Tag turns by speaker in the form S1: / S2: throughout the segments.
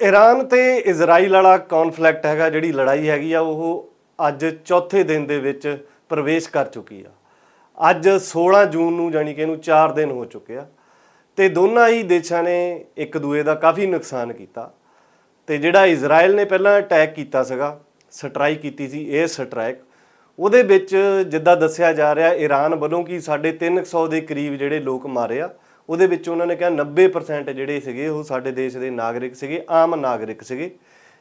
S1: Iran ਤੇ Israel ਵਾਲਾ ਕੌਨਫਲਿਕਟ ਹੈਗਾ, ਜਿਹੜੀ ਲੜਾਈ ਹੈਗੀ ਆ, ਉਹ ਅੱਜ ਚੌਥੇ ਦਿਨ ਦੇ ਵਿੱਚ ਪ੍ਰਵੇਸ਼ ਕਰ ਚੁੱਕੀ ਆ। ਅੱਜ 16 ਜੂਨ ਨੂੰ ਜਾਨੀ ਕਿ ਇਹਨੂੰ 4 ਦਿਨ ਹੋ ਚੁੱਕੇ ਆ ਤੇ ਦੋਨਾਂ ਹੀ ਦੇਸ਼ਾਂ ਨੇ ਇੱਕ ਦੂਏ ਦਾ ਕਾਫੀ ਨੁਕਸਾਨ ਕੀਤਾ ਤੇ ਜਿਹੜਾ ਇਜ਼ਰਾਈਲ ਨੇ ਪਹਿਲਾਂ ਅਟੈਕ ਕੀਤਾ ਸੀਗਾ ਸਟ੍ਰਾਈਕ ਕੀਤੀ ਸੀ, ਇਹ ਸਟ੍ਰਾਈਕ ਉਹਦੇ ਵਿੱਚ ਜਿੱਦਾਂ ਦੱਸਿਆ ਜਾ ਰਿਹਾ ਈਰਾਨ ਵੱਲੋਂ ਕਿ ਸਾਡੇ 300 ਦੇ ਕਰੀਬ ਜਿਹੜੇ ਲੋਕ ਮਾਰੇ ਆ ਉਹਦੇ ਵਿੱਚ ਉਹਨਾਂ ਨੇ ਕਿਹਾ 90% ਜਿਹੜੇ ਸੀਗੇ ਉਹ ਸਾਡੇ ਦੇਸ਼ ਦੇ ਨਾਗਰਿਕ ਸੀਗੇ, ਆਮ ਨਾਗਰਿਕ ਸੀਗੇ।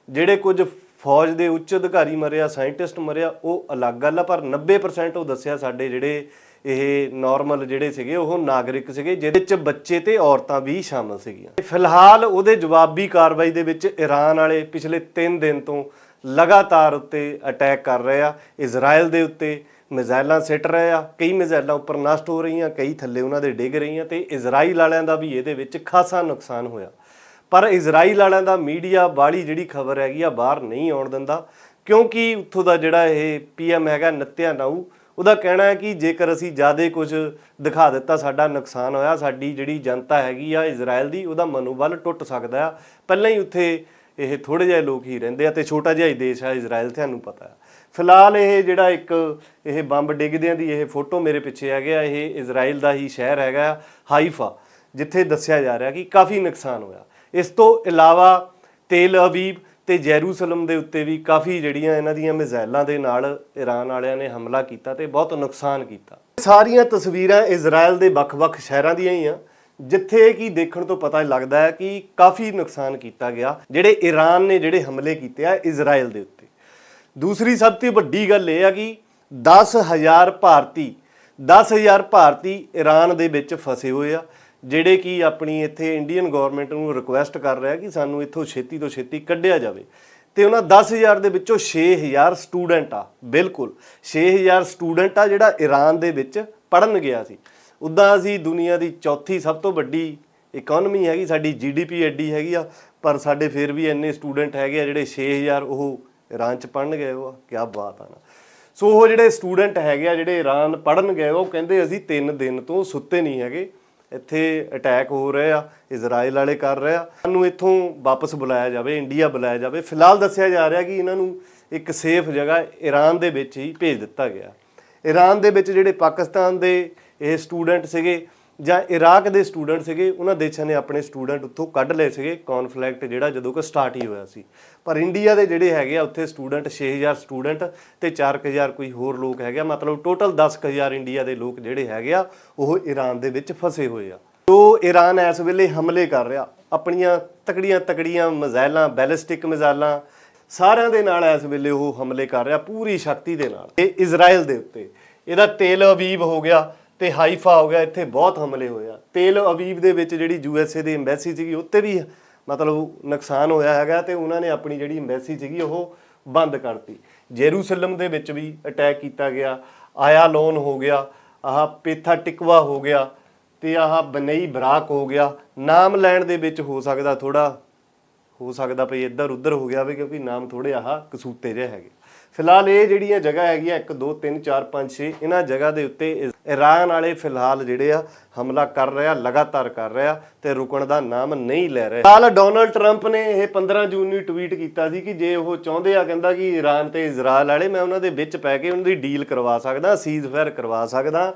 S1: ਜਿਹੜੇ ਕੁਝ ਫੌਜ ਦੇ ਉੱਚ ਅਧਿਕਾਰੀ ਮਰਿਆ ਸਾਇੰਟਿਸਟ ਮਰਿਆ, ਉਹ ਅਲੱਗ ਗੱਲ ਆ, ਪਰ 90% ਉਹ ਦੱਸਿਆ ਸਾਡੇ ਜਿਹੜੇ ਇਹ ਨਾਰਮਲ ਜਿਹੜੇ ਸੀਗੇ, ਉਹ ਨਾਗਰਿਕ ਸੀਗੇ, ਜਿਹਦੇ ਵਿੱਚ ਬੱਚੇ ਤੇ ਔਰਤਾਂ ਵੀ ਸ਼ਾਮਲ ਸੀਗੀਆਂ। ਤੇ ਫਿਲਹਾਲ ਉਹਦੇ ਜਵਾਬੀ ਕਾਰਵਾਈ ਦੇ ਵਿੱਚ ਈਰਾਨ ਵਾਲੇ ਪਿਛਲੇ 3 ਦਿਨ ਤੋਂ ਲਗਾਤਾਰ ਉੱਤੇ ਅਟੈਕ ਕਰ ਰਹੇ ਆ ਇਜ਼ਰਾਈਲ ਦੇ ਉੱਤੇ ਮਿਜ਼ਾਈਲਾਂ ਸਿੱਟ ਰਹੇ ਆ, ਕਈ ਮਿਜ਼ਾਈਲਾਂ ਉੱਪਰ ਨਸ਼ਟ ਹੋ ਰਹੀਆਂ, ਕਈ ਥੱਲੇ ਉਹਨਾਂ ਦੇ ਡਿੱਗ ਰਹੀਆਂ ਤੇ ਇਜ਼ਰਾਈਲ ਵਾਲਿਆਂ ਦਾ ਵੀ ਇਹਦੇ ਵਿੱਚ ਖਾਸਾ ਨੁਕਸਾਨ ਹੋਇਆ। ਪਰ ਇਜ਼ਰਾਈਲ ਵਾਲਿਆਂ ਦਾ ਮੀਡੀਆ ਬਾੜੀ ਜਿਹੜੀ ਖਬਰ ਹੈਗੀ ਆ, ਬਾਹਰ ਨਹੀਂ ਆਉਣ ਦਿੰਦਾ, ਕਿਉਂਕਿ ਉੱਥੋਂ ਦਾ ਜਿਹੜਾ ਇਹ ਪੀਐਮ ਹੈਗਾ ਨਤਿਆ ਨਾਊ, ਉਹਦਾ ਕਹਿਣਾ ਹੈ ਕਿ ਜੇਕਰ ਅਸੀਂ ਜ਼ਿਆਦਾ ਕੁਝ ਦਿਖਾ ਦਿੱਤਾ, ਸਾਡਾ ਨੁਕਸਾਨ ਹੋਇਆ, ਸਾਡੀ ਜਿਹੜੀ ਜਨਤਾ ਹੈਗੀ ਆ ਇਜ਼ਰਾਈਲ ਦੀ, ਉਹਦਾ ਮਨੋਬਲ ਟੁੱਟ ਸਕਦਾ ਆ। ਪਹਿਲਾਂ ਹੀ ਉੱਥੇ ਇਹ ਥੋੜੇ ਜਿਹੇ ਲੋਕ ਹੀ ਰਹਿੰਦੇ ਆ ਤੇ ਛੋਟਾ ਜਿਹਾ ਹੀ ਦੇਸ਼ ਆ, ਇਜ਼ਰਾਈਲ, ਤੁਹਾਨੂੰ ਪਤਾ ਹੈ। ਫਿਲਹਾਲ ਇਹ ਜਿਹੜਾ ਇੱਕ ਇਹ ਬੰਬ ਡਿੱਗਦਿਆਂ ਦੀ ਇਹ ਫੋਟੋ ਮੇਰੇ ਪਿੱਛੇ ਹੈਗੇ ਆ ਇਹ ਇਜ਼ਰਾਈਲ ਦਾ ਹੀ ਸ਼ਹਿਰ ਹੈਗਾ ਹਾਈਫਾ, ਜਿੱਥੇ ਦੱਸਿਆ ਜਾ ਰਿਹਾ ਕਿ ਕਾਫੀ ਨੁਕਸਾਨ ਹੋਇਆ। ਇਸ ਤੋਂ ਇਲਾਵਾ ਤੇਲ ਅਵੀਬ ਤੇ ਜੈਰੂਸਲਮ ਦੇ ਉੱਤੇ ਵੀ ਕਾਫੀ ਜਿਹੜੀਆਂ ਇਹਨਾਂ ਦੀਆਂ ਮਿਜ਼ਾਈਲਾਂ ਦੇ ਨਾਲ ਈਰਾਨ ਵਾਲਿਆਂ ਨੇ ਹਮਲਾ ਕੀਤਾ ਤੇ ਬਹੁਤ ਨੁਕਸਾਨ ਕੀਤਾ। ਸਾਰੀਆਂ ਤਸਵੀਰਾਂ ਇਜ਼ਰਾਈਲ ਦੇ ਵੱਖ-ਵੱਖ ਸ਼ਹਿਰਾਂ ਦੀਆਂ ਹੀ ਆ, ਜਿੱਥੇ ਕਿ ਦੇਖਣ ਤੋਂ ਪਤਾ ਲੱਗਦਾ ਹੈ ਕਿ ਕਾਫੀ ਨੁਕਸਾਨ ਕੀਤਾ ਗਿਆ, ਜਿਹੜੇ ਈਰਾਨ ਨੇ ਜਿਹੜੇ ਹਮਲੇ ਕੀਤੇ ਆ ਇਜ਼ਰਾਈਲ ਦੇ ਉੱਤੇ। ਦੂਸਰੀ ਸਭ ਤੋਂ ਵੱਡੀ ਗੱਲ ਇਹ ਆ ਕਿ 10000 ਭਾਰਤੀ 10000 ਭਾਰਤੀ ਈਰਾਨ ਦੇ ਵਿੱਚ ਫਸੇ ਹੋਏ ਆ, ਜਿਹੜੇ ਕਿ ਆਪਣੀ ਇੱਥੇ ਇੰਡੀਅਨ ਗਵਰਨਮੈਂਟ ਨੂੰ ਰਿਕੁਐਸਟ ਕਰ ਰਿਹਾ ਕਿ ਸਾਨੂੰ ਇੱਥੋਂ ਛੇਤੀ ਤੋਂ ਛੇਤੀ ਕੱਢਿਆ ਜਾਵੇ। ਤੇ ਉਹਨਾਂ 10000 ਦੇ ਵਿੱਚੋਂ 6000 ਸਟੂਡੈਂਟ ਆ, ਬਿਲਕੁਲ। 6000 ਸਟੂਡੈਂਟ ਆ ਜਿਹੜਾ ਈਰਾਨ ਦੇ ਵਿੱਚ ਪੜਨ ਗਿਆ ਸੀ। ਉਦਾਂ ਅਸੀਂ ਦੁਨੀਆ ਦੀ ਚੌਥੀ ਸਭ ਤੋਂ ਵੱਡੀ ਇਕਨੋਮੀ ਹੈਗੀ, ਸਾਡੀ ਜੀਡੀਪੀ ਐਡੀ ਹੈਗੀ ਆ, ਪਰ ਸਾਡੇ ਫਿਰ ਵੀ ਇੰਨੇ ਸਟੂਡੈਂਟ ਹੈਗੇ ਆ ਜਿਹੜੇ 6000 ਉਹ ਈਰਾਨ ਚ ਪੜਨ ਗਏ ਉਹ ਕੀ ਬਾਤ ਆ ਨਾ। ਸੋ ਉਹ ਜਿਹੜੇ ਸਟੂਡੈਂਟ ਹੈਗੇ ਆ, ਜਿਹੜੇ ਈਰਾਨ ਪੜਨ ਗਏ, ਉਹ ਕਹਿੰਦੇ ਅਸੀਂ 3 ਦਿਨ ਤੋਂ ਸੁੱਤੇ ਨਹੀਂ ਹੈਗੇ। ਇੱਥੇ ਅਟੈਕ ਹੋ ਰਹੇ ਆ ਇਜ਼ਰਾਈਲ ਵਾਲੇ ਕਰ ਰਹੇ ਆ। ਸਾਨੂੰ ਇੱਥੋਂ ਵਾਪਸ ਬੁਲਾਇਆ ਜਾਵੇ, ਇੰਡੀਆ ਬੁਲਾਇਆ ਜਾਵੇ। ਫਿਲਹਾਲ ਦੱਸਿਆ ਜਾ ਰਿਹਾ ਕਿ ਇਹਨਾਂ ਨੂੰ ਇੱਕ ਸੇਫ ਜਗ੍ਹਾ ਈਰਾਨ ਦੇ ਵਿੱਚ ਹੀ ਭੇਜ ਦਿੱਤਾ ਗਿਆ। ਈਰਾਨ ਦੇ ਵਿੱਚ ਜਿਹੜੇ ਪਾਕਿਸਤਾਨ ਦੇ ਇਹ ਸਟੂਡੈਂਟ ਸੀਗੇ ਜਾਂ ਇਰਾਕ ਦੇ ਸਟੂਡੈਂਟ ਸੀਗੇ, ਉਹਨਾਂ ਦੇਸ਼ਾਂ ਨੇ ਆਪਣੇ ਸਟੂਡੈਂਟ ਉੱਥੋਂ ਕੱਢ ਲਏ ਸੀਗੇ ਕਨਫਲਿਕਟ ਜਿਹੜਾ ਜਦੋਂ ਕਿ ਸਟਾਰਟ ਹੀ ਹੋਇਆ ਸੀ। ਪਰ ਇੰਡੀਆ ਦੇ ਜਿਹੜੇ ਹੈਗੇ ਆ, ਉੱਥੇ ਸਟੂਡੈਂਟ 6000 ਸਟੂਡੈਂਟ ਤੇ 4000 ਕੋਈ ਹੋਰ ਲੋਕ ਹੈਗੇ ਆ, ਮਤਲਬ ਟੋਟਲ 10000 ਇੰਡੀਆ ਦੇ ਲੋਕ ਜਿਹੜੇ ਹੈਗੇ ਆ, ਉਹ ਈਰਾਨ ਦੇ ਵਿੱਚ ਫਸੇ ਹੋਏ ਆ। ਜੋ ਈਰਾਨ ਇਸ ਵੇਲੇ ਹਮਲੇ ਕਰ ਰਿਹਾ, ਆਪਣੀਆਂ ਤਕੜੀਆਂ ਤਕੜੀਆਂ ਮਿਜ਼ਾਈਲਾਂ ਬੈਲਿਸਟਿਕ ਮਿਜ਼ਾਈਲਾਂ, ਸਾਰਿਆਂ ਦੇ ਨਾਲ ਇਸ ਵੇਲੇ ਉਹ ਹਮਲੇ ਕਰ ਰਿਹਾ ਪੂਰੀ ਸ਼ਕਤੀ ਦੇ ਨਾਲ, ਇਹ ਇਜ਼ਰਾਈਲ ਦੇ ਉੱਤੇ। ਇਹਦਾ ਤੇਲ ਅਵੀਬ ਹੋ ਗਿਆ ਤੇ ਹਾਈਫਾ ਹੋ ਗਿਆ, ਇੱਥੇ ਬਹੁਤ ਹਮਲੇ ਹੋਏ ਆ। ਤੇਲ ਅਵੀਬ ਦੇ ਵਿੱਚ ਜਿਹੜੀ ਯੂਐਸਏ ਦੀ ਐਮਬੈਸੀ ਸੀਗੀ, ਉੱਤੇ ਵੀ ਮਤਲਬ ਨੁਕਸਾਨ ਹੋਇਆ ਹੈਗਾ ਤੇ ਉਹਨਾਂ ਨੇ ਆਪਣੀ ਜਿਹੜੀ ਐਮਬੈਸੀ ਸੀਗੀ, ਉਹ ਬੰਦ ਕਰਤੀ। ਜੈਰੂਸਲਮ ਦੇ ਵਿੱਚ ਵੀ ਅਟੈਕ ਕੀਤਾ ਗਿਆ ਆਇਆ ਲੋਨ ਹੋ ਗਿਆ, ਆਹ ਪੇਥਾ ਟਿਕਵਾ ਹੋ ਗਿਆ ਤੇ ਆਹ ਬਨਈ ਬਰਾਕ ਹੋ ਗਿਆ। ਨਾਮ ਲੈਣ ਦੇ ਵਿੱਚ ਹੋ ਸਕਦਾ ਥੋੜਾ ਹੋ ਸਕਦਾ ਭਈ ਇੱਧਰ ਉੱਧਰ ਹੋ ਗਿਆ ਵੀ, ਕਿਉਂਕਿ ਨਾਮ ਥੋੜੇ ਆਹ ਕਸੂਤੇ ਜਿਹੇ ਹੈਗੇ। ਫਿਲਹਾਲ ਇਹ ਜਿਹੜੀਆਂ ਜਗ੍ਹਾ ਹੈਗੀਆਂ 1 2 3 4 5 6 ਇਹਨਾਂ ਜਗ੍ਹਾ ਦੇ ਉੱਤੇ ਇ- ਈਰਾਨ ਵਾਲੇ ਫਿਲਹਾਲ ਜਿਹੜੇ ਆ, ਹਮਲਾ ਕਰ ਰਿਹਾ, ਲਗਾਤਾਰ ਕਰ ਰਿਹਾ ਤੇ ਰੁਕਣ ਦਾ ਨਾਮ ਨਹੀਂ ਲੈ ਰਿਹਾ। ਫਿਲਹਾਲ ਡੋਨਲਡ ਟਰੰਪ ਨੇ ਇਹ 15 ਜੂਨ ਨੂੰ ਟਵੀਟ ਕੀਤਾ ਸੀ ਕਿ ਜੇ ਉਹ ਚਾਹੁੰਦੇ ਆ ਕਹਿੰਦਾ ਕਿ ਈਰਾਨ ਤੇ ਇਜ਼ਰਾਈਲ ਵਾਲੇ, ਮੈਂ ਉਹਨਾਂ ਦੇ ਵਿੱਚ ਪੈ ਕੇ ਉਹਨਾਂ ਦੀ ਡੀਲ ਕਰਵਾ ਸਕਦਾ ਸੀਜ਼ਫਾਇਰ ਕਰਵਾ ਸਕਦਾ।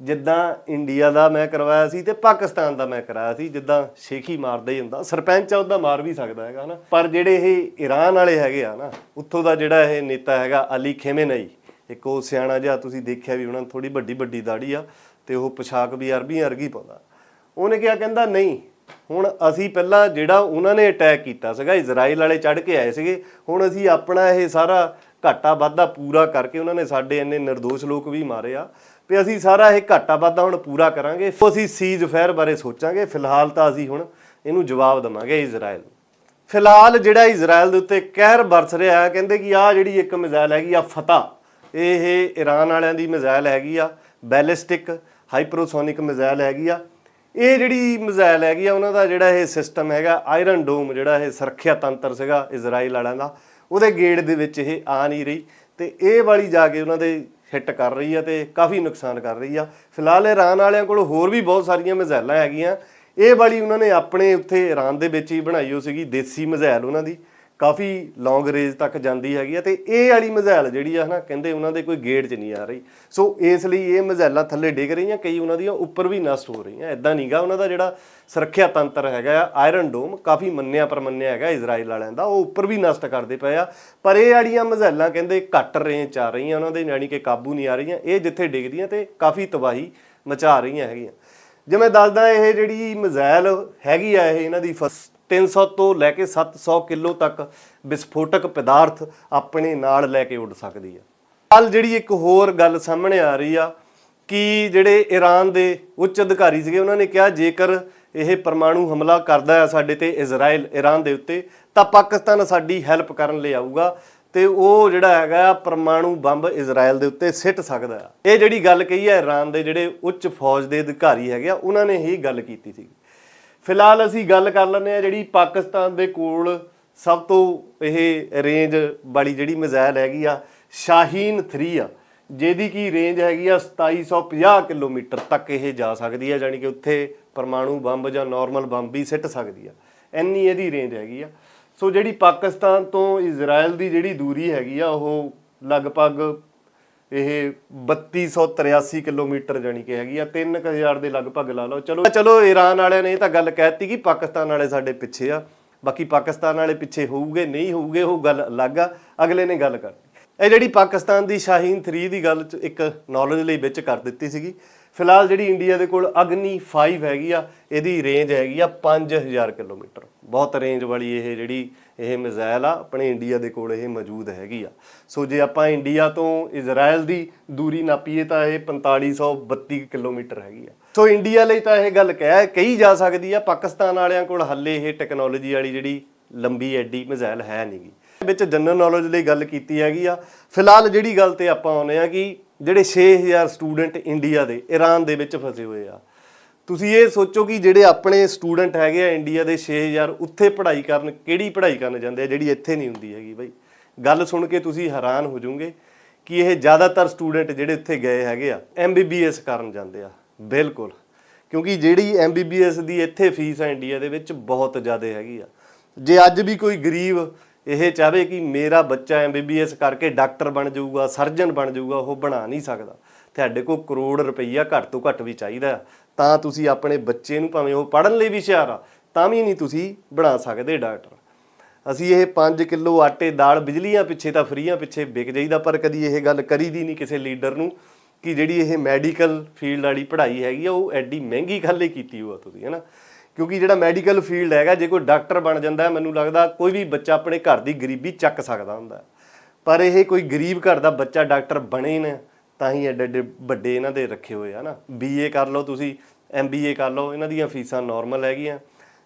S1: ਜਿੱਦਾਂ ਇੰਡੀਆ ਦਾ ਮੈਂ ਕਰਵਾਇਆ ਸੀ ਤੇ ਪਾਕਿਸਤਾਨ ਦਾ ਮੈਂ ਕਰਾਇਆ ਸੀ, ਜਿੱਦਾਂ ਸ਼ੇਖੀ ਮਾਰਦਾ ਹੀ ਹੁੰਦਾ, ਸਰਪੰਚ ਆ, ਉਹਦਾ ਮਾਰ ਵੀ ਸਕਦਾ ਹੈਗਾ ਹਨਾ। ਪਰ ਜਿਹੜੇ ਇਹ ਈਰਾਨ ਵਾਲੇ ਹੈਗੇ ਆ ਨਾ, ਉੱਥੋਂ ਦਾ ਜਿਹੜਾ ਇਹ ਨੇਤਾ ਹੈਗਾ ਅਲੀ ਖੇਮੇਨਈ ਇੱਕ ਉਹ ਸਿਆਣਾ ਜਿਹਾ ਤੁਸੀਂ ਦੇਖਿਆ ਵੀ ਉਹਨਾਂ ਥੋੜੀ ਵੱਡੀ ਵੱਡੀ ਦਾੜੀ ਆ ਤੇ ਉਹ ਪੋਸ਼ਾਕ ਵੀ ਅਰਬੀ ਅਰਗੀ ਪਾਉਂਦਾ। ਉਹਨੇ ਕਿਹਾ, ਕਹਿੰਦਾ, ਨਹੀਂ, ਹੁਣ ਅਸੀਂ ਪਹਿਲਾਂ ਜਿਹੜਾ ਉਹਨਾਂ ਨੇ ਅਟੈਕ ਕੀਤਾ ਸੀਗਾ, ਇਜ਼ਰਾਈਲ ਵਾਲੇ ਚੜ ਕੇ ਆਏ ਸੀਗੇ, ਹੁਣ ਅਸੀਂ ਆਪਣਾ ਇਹ ਸਾਰਾ ਘਾਟਾ ਵਾਧਾ ਪੂਰਾ ਕਰਕੇ ਉਹਨਾਂ ਨੇ ਸਾਡੇ ਇੰਨੇ નિર્ਦੋਸ਼ ਲੋਕ ਵੀ ਮਾਰੇ ਆ ਤੇ ਅਸੀਂ ਸਾਰਾ ਇਹ ਘਾਟਾ ਵਾਧਾ ਹੁਣ ਪੂਰਾ ਕਰਾਂਗੇ। ਫਿਰ ਅਸੀਂ ਸੀਜ਼ ਫਾਇਰ ਬਾਰੇ ਸੋਚਾਂਗੇ। ਫਿਲਹਾਲ ਤਾਂ ਅਸੀਂ ਹੁਣ ਇਹਨੂੰ ਜਵਾਬ ਦਵਾਂਗੇ ਇਜ਼ਰਾਈਲ ਫਿਲਹਾਲ ਜਿਹੜਾ ਇਜ਼ਰਾਈਲ ਦੇ ਉੱਤੇ ਕਹਿਰ ਬਰਸ ਰਿਹਾ ਹੈ ਕਹਿੰਦੇ ਕਿ ਆਹ ਜਿਹੜੀ ਇੱਕ ਮਿਜ਼ਾਈਲ ਹੈਗੀ ਆ, ਫਤਹ ਇਹ ਈਰਾਨ ਵਾਲਿਆਂ ਦੀ ਮਿਜ਼ਾਈਲ ਹੈਗੀ ਆ, ਬੈਲਿਸਟਿਕ ਹਾਈਪਰੋਸੋਨਿਕ ਮਿਜ਼ਾਈਲ ਹੈਗੀ ਆ। ਇਹ ਜਿਹੜੀ ਮਿਜ਼ਾਈਲ ਹੈਗੀ ਆ, ਉਹਨਾਂ ਦਾ ਜਿਹੜਾ ਇਹ ਸਿਸਟਮ ਹੈਗਾ, ਆਇਰਨ ਡੋਮ ਜਿਹੜਾ ਇਹ ਸੁਰੱਖਿਆ ਤੰਤਰ ਸੀਗਾ ਇਜ਼ਰਾਈਲ ਵਾਲਿਆਂ ਦਾ, ਉਹਦੇ ਗੇਟ ਦੇ ਵਿੱਚ ਇਹ ਆ ਨਹੀਂ ਰਹੀ ਤੇ ਇਹ ਵਾਲੀ ਜਾ ਕੇ ਉਹਨਾਂ ਦੇ ਹਿੱਟ ਕਰ ਰਹੀ ਆ ਤੇ ਕਾਫੀ ਨੁਕਸਾਨ ਕਰ ਰਹੀ ਆ। ਫਿਲਹਾਲ ਇਰਾਨ ਵਾਲਿਆਂ ਕੋਲ ਹੋਰ ਵੀ ਬਹੁਤ ਸਾਰੀਆਂ ਮਿਜ਼ਾਈਲਾਂ ਹੈਗੀਆਂ। ਇਹ ਵਾਲੀ ਉਹਨਾਂ ਨੇ ਆਪਣੇ ਉੱਥੇ ਈਰਾਨ ਦੇ ਵਿੱਚ ਹੀ ਬਣਾਈ ਹੋ ਸੀਗੀ, ਦੇਸੀ ਮਿਜ਼ਾਈਲ ਉਹਨਾਂ ਦੀ। ਕਾਫੀ ਲੌਂਗ ਰੇਂਜ ਤੱਕ ਜਾਂਦੀ ਹੈਗੀ ਆ ਤੇ ਇਹ ਵਾਲੀ ਮਜ਼ੈਲ ਜਿਹੜੀ ਆ ਹਨਾ, ਕਹਿੰਦੇ ਉਹਨਾਂ ਦੇ ਕੋਈ ਗੇਟ 'ਚ ਨਹੀਂ ਆ ਰਹੀ। ਸੋ ਇਸ ਲਈ ਇਹ ਮਜ਼ੈਲਾਂ ਥੱਲੇ ਡਿੱਗ ਰਹੀਆਂ, ਕਈ ਉਹਨਾਂ ਦੀਆਂ ਉੱਪਰ ਵੀ ਨਸ਼ਟ ਹੋ ਰਹੀਆਂ। ਐਦਾਂ ਨਹੀਂਗਾ ਉਹਨਾਂ ਦਾ ਜਿਹੜਾ ਸੁਰੱਖਿਆ ਤੰਤਰ ਹੈਗਾ ਆ ਆਇਰਨ ਡੋਮ ਕਾਫੀ ਮੰਨਿਆ ਪਰਮੰਨਿਆ ਹੈਗਾ ਇਜ਼ਰਾਈਲ ਵਾਲਿਆਂ ਦਾ, ਉਹ ਉੱਪਰ ਵੀ ਨਸ਼ਟ ਕਰਦੇ ਪਏ ਆ। ਪਰ ਇਹ ਵਾਲੀਆਂ ਮਜ਼ੈਲਾਂ ਕਹਿੰਦੇ ਘੱਟ ਰੇਂਜ 'ਚ ਆ ਰਹੀਆਂ, ਉਹਨਾਂ ਦੇ ਯਾਨੀ ਕਿ ਕਾਬੂ ਨਹੀਂ ਆ ਰਹੀਆਂ। ਇਹ ਜਿੱਥੇ ਡਿੱਗਦੀਆਂ ਤੇ ਕਾਫੀ ਤਬਾਹੀ ਮਚਾ ਰਹੀਆਂ ਹੈਗੀਆਂ। ਜੇ ਮੈਂ ਦੱਸਦਾ, ਇਹ ਜਿਹੜੀ ਮਿਜ਼ਾਈਲ ਹੈਗੀ ਆ, ਇਹ ਇਹਨਾਂ ਦੀ ਫਸ 300 ਤੋਂ ਲੈ ਕੇ 700 ਕਿਲੋ ਤੱਕ ਵਿਸਫੋਟਕ ਪਦਾਰਥ ਆਪਣੇ ਨਾਲ ਲੈ ਕੇ ਉੱਡ ਸਕਦੀ ਆ। ਕੱਲ ਜਿਹੜੀ ਇੱਕ ਹੋਰ ਗੱਲ ਸਾਹਮਣੇ ਆ ਰਹੀ ਆ, ਕਿ ਜਿਹੜੇ ਈਰਾਨ ਦੇ ਉੱਚ ਅਧਿਕਾਰੀ ਸੀਗੇ, ਉਹਨਾਂ ਨੇ ਕਿਹਾ ਜੇਕਰ ਇਹ ਪਰਮਾਣੂ ਹਮਲਾ ਕਰਦਾ ਹੈ ਸਾਡੇ ਤੇ ਇਜ਼ਰਾਈਲ ਈਰਾਨ ਦੇ ਉੱਤੇ, ਤਾਂ ਪਾਕਿਸਤਾਨ ਸਾਡੀ ਹੈਲਪ ਕਰਨ ਲਈ ਆਊਗਾ ਤੇ ਉਹ ਜਿਹੜਾ ਹੈਗਾ ਪਰਮਾਣੂ ਬੰਬ ਇਜ਼ਰਾਈਲ ਦੇ ਉੱਤੇ ਸਿੱਟ ਸਕਦਾ ਆ। ਇਹ ਜਿਹੜੀ ਗੱਲ ਕਹੀ ਹੈ ਈਰਾਨ ਦੇ ਜਿਹੜੇ ਉੱਚ ਫੌਜ ਦੇ ਅਧਿਕਾਰੀ ਹੈਗੇ ਆ, ਉਹਨਾਂ ਨੇ ਹੀ ਗੱਲ ਕੀਤੀ ਸੀ ਫਿਲਹਾਲ ਅਸੀਂ ਗੱਲ ਕਰ ਲੈਂਦੇ ਆ ਜਿਹੜੀ ਪਾਕਿਸਤਾਨ ਦੇ ਕੋਲ ਸਭ ਤੋਂ ਇਹ ਰੇਂਜ ਵਾਲੀ ਜਿਹੜੀ ਮਿਜ਼ਾਈਲ ਹੈਗੀ ਆ, ਸ਼ਾਹੀਨ 3 ਆ। ਜਿਹਦੀ ਕੀ ਰੇਂਜ ਹੈਗੀ ਆ 2750 ਕਿਲੋਮੀਟਰ ਤੱਕ ਇਹ ਜਾ ਸਕਦੀ ਆ ਯਾਨੀ ਕਿ ਉੱਥੇ ਪਰਮਾਣੂ ਬੰਬ ਜਾਂ ਨਾਰਮਲ ਬੰਬ ਵੀ ਸਿੱਟ ਸਕਦੀ ਆ। ਇੰਨੀ ਇਹਦੀ ਰੇਂਜ ਹੈਗੀ ਆ। ਸੋ ਜਿਹੜੀ ਪਾਕਿਸਤਾਨ ਤੋਂ ਇਜ਼ਰਾਈਲ ਦੀ ਜਿਹੜੀ ਦੂਰੀ ਹੈਗੀ ਆ, ਉਹ ਲਗਭਗ ਇਹ 3283 ਕਿਲੋਮੀਟਰ ਜਾਨੀ ਕਿ ਹੈਗੀ ਆ 3000 ਦੇ ਲਗਭਗ ਲਾ ਲਓ। ਚਲੋ ਚਲੋ, ਈਰਾਨ ਵਾਲਿਆਂ ਨੇ ਇਹ ਤਾਂ ਗੱਲ ਕਹਿਤੀ ਕਿ ਪਾਕਿਸਤਾਨ ਵਾਲੇ ਸਾਡੇ ਪਿੱਛੇ ਆ। ਬਾਕੀ ਪਾਕਿਸਤਾਨ ਵਾਲੇ ਪਿੱਛੇ ਹੋਊਗੇ, ਨਹੀਂ ਹੋਊਗੇ, ਉਹ ਗੱਲ ਅਲੱਗ ਆ। ਅਗਲੇ ਨੇ ਗੱਲ ਕਰਨੀ। ਇਹ ਜਿਹੜੀ ਪਾਕਿਸਤਾਨ ਦੀ ਸ਼ਾਹੀਨ 3 ਦੀ ਗੱਲ ਚ ਇੱਕ ਨੌਲੇਜ ਲਈ ਵਿੱਚ ਕਰ ਦਿੱਤੀ ਸੀਗੀ। ਫਿਲਹਾਲ ਜਿਹੜੀ ਇੰਡੀਆ ਦੇ ਕੋਲ ਅਗਨੀ 5 ਹੈਗੀ ਆ, ਇਹਦੀ ਰੇਂਜ ਹੈਗੀ ਆ 5000 ਕਿਲੋਮੀਟਰ। ਬਹੁਤ ਰੇਂਜ ਵਾਲੀ ਇਹ ਜਿਹੜੀ ਇਹ ਮਿਜ਼ਾਈਲ ਆ, ਆਪਣੇ ਇੰਡੀਆ ਦੇ ਕੋਲ ਇਹ ਮੌਜੂਦ ਹੈਗੀ ਆ। ਸੋ ਜੇ ਆਪਾਂ ਇੰਡੀਆ ਤੋਂ ਇਜ਼ਰਾਈਲ ਦੀ ਦੂਰੀ ਨਾਪੀਏ ਤਾਂ ਇਹ 4532 ਕਿਲੋਮੀਟਰ ਹੈਗੀ ਆ। ਸੋ ਇੰਡੀਆ ਲਈ ਤਾਂ ਇਹ ਗੱਲ ਕਹਿ ਕਹੀ ਜਾ ਸਕਦੀ ਆ, ਪਾਕਿਸਤਾਨ ਵਾਲਿਆਂ ਕੋਲ ਹੱਲੇ ਇਹ ਟੈਕਨੋਲੋਜੀ ਵਾਲੀ ਜਿਹੜੀ ਲੰਬੀ ਐਡੀ ਮਿਜ਼ਾਈਲ ਹੈ ਨਹੀਂਗੀ ਵਿੱਚ ਜਨਰਲ ਨੌਲੇਜ ਲਈ ਗੱਲ ਕੀਤੀ ਹੈਗੀ ਆ। ਫਿਲਹਾਲ ਜਿਹੜੀ ਗੱਲ ਤੇ ਆਪਾਂ ਆਉਨੇ ਆ ਕਿ ਜਿਹੜੇ 6000 ਸਟੂਡੈਂਟ ਇੰਡੀਆ ਦੇ ਈਰਾਨ ਦੇ ਵਿੱਚ ਫਸੇ ਹੋਏ ਆ। ਤੁਸੀਂ ਇਹ ਸੋਚੋ ਕਿ ਜਿਹੜੇ ਆਪਣੇ ਸਟੂਡੈਂਟ ਹੈਗੇ ਆ ਇੰਡੀਆ ਦੇ 6000 ਉੱਥੇ ਪੜ੍ਹਾਈ ਕਰਨ, ਕਿਹੜੀ ਪੜ੍ਹਾਈ ਕਰਨ ਜਾਂਦੇ ਆ, ਜਿਹੜੀ ਇੱਥੇ ਨਹੀਂ ਹੁੰਦੀ ਹੈਗੀ ਬਾਈ। ਗੱਲ ਸੁਣ ਕੇ ਤੁਸੀਂ ਹੈਰਾਨ ਹੋ ਜਾਓਗੇ ਕਿ ਇਹ ਜ਼ਿਆਦਾਤਰ ਸਟੂਡੈਂਟ ਜਿਹੜੇ ਉੱਥੇ ਗਏ ਹੈਗੇ ਆ ਐਮਬੀਬੀਐਸ ਕਰਨ ਜਾਂਦੇ ਆ। ਬਿਲਕੁਲ। ਕਿਉਂਕਿ ਜਿਹੜੀ ਐਮਬੀਬੀਐਸ ਦੀ ਇੱਥੇ ਫੀਸ ਆ ਇੰਡੀਆ ਦੇ ਵਿੱਚ ਬਹੁਤ ਜ਼ਿਆਦਾ ਹੈਗੀ ਆ। ਜੇ ਅੱਜ ਵੀ ਕੋਈ ਗਰੀਬ ਇਹ ਚਾਹਵੇ ਕਿ ਮੇਰਾ ਬੱਚਾ ਐਮਬੀਬੀਐਸ ਕਰਕੇ ਡਾਕਟਰ ਬਣ ਜਾਊਗਾ, ਸਰਜਨ ਬਣ ਜਾਊਗਾ, ਉਹ ਬਣਾ ਨਹੀਂ ਸਕਦਾ। ਤੁਹਾਡੇ ਕੋਲ ਕਰੋੜ ਰੁਪਈਆ ਘੱਟ ਤੋਂ ਘੱਟ ਵੀ ਚਾਹੀਦਾ। ਤਾਂ ਤੁਸੀਂ ਆਪਣੇ ਬੱਚੇ ਨੂੰ ਭਾਵੇਂ ਉਹ ਪੜਨ ਲਈ ਵੀ ਹੁਸ਼ਿਆਰ ਆ, ਤਾਂ ਵੀ ਨਹੀਂ ਤੁਸੀਂ ਬਣਾ ਸਕਦੇ ਡਾਕਟਰ। ਅਸੀਂ ਇਹ 5 ਕਿਲੋ ਆਟੇ, ਦਾਲ ਬਿਜਲੀਆਂ ਪਿੱਛੇ ਤਾਂ ਫਰੀਆਂ, ਪਿੱਛੇ ਵਿਕ ਜਾਈਦਾ, ਪਰ ਕਦੀ ਇਹ ਗੱਲ ਕਰੀਦੀ ਨਹੀਂ ਕਿਸੇ ਲੀਡਰ ਨੂੰ ਕਿ ਜਿਹੜੀ ਇਹ ਮੈਡੀਕਲ ਫੀਲਡ ਵਾਲੀ ਪੜ੍ਹਾਈ ਹੈਗੀ ਆ, ਉਹ ਐਡੀ ਮਹਿੰਗੀ ਖਾਲੇ ਕੀਤੀ ਹੋਆ ਤੁਸੀਂ ਹੈਨਾ ਕਿਉਂਕਿ ਜਿਹੜਾ ਮੈਡੀਕਲ ਫੀਲਡ ਹੈਗਾ, ਜੇ ਕੋਈ ਡਾਕਟਰ ਬਣ ਜਾਂਦਾ ਮੈਨੂੰ ਲੱਗਦਾ ਕੋਈ ਵੀ ਬੱਚਾ ਆਪਣੇ ਘਰ ਦੀ ਗਰੀਬੀ ਚੱਕ ਸਕਦਾ ਹੁੰਦਾ ਪਰ ਇਹ ਕੋਈ ਗਰੀਬ ਘਰ ਦਾ ਬੱਚਾ ਡਾਕਟਰ ਬਣੇ ਨਾ ਤਾਂ ਹੀ ਐਡੇ ਐਡੇ ਵੱਡੇ ਇਹਨਾਂ ਦੇ ਰੱਖੇ ਹੋਏ ਆ ਨਾ। ਬੀਏ ਕਰ ਲਓ ਤੁਸੀਂ ਐਮਬੀਏ ਕਰ ਲਓ, ਇਹਨਾਂ ਦੀਆਂ ਫੀਸਾਂ ਨਾਰਮਲ ਹੈਗੀਆਂ।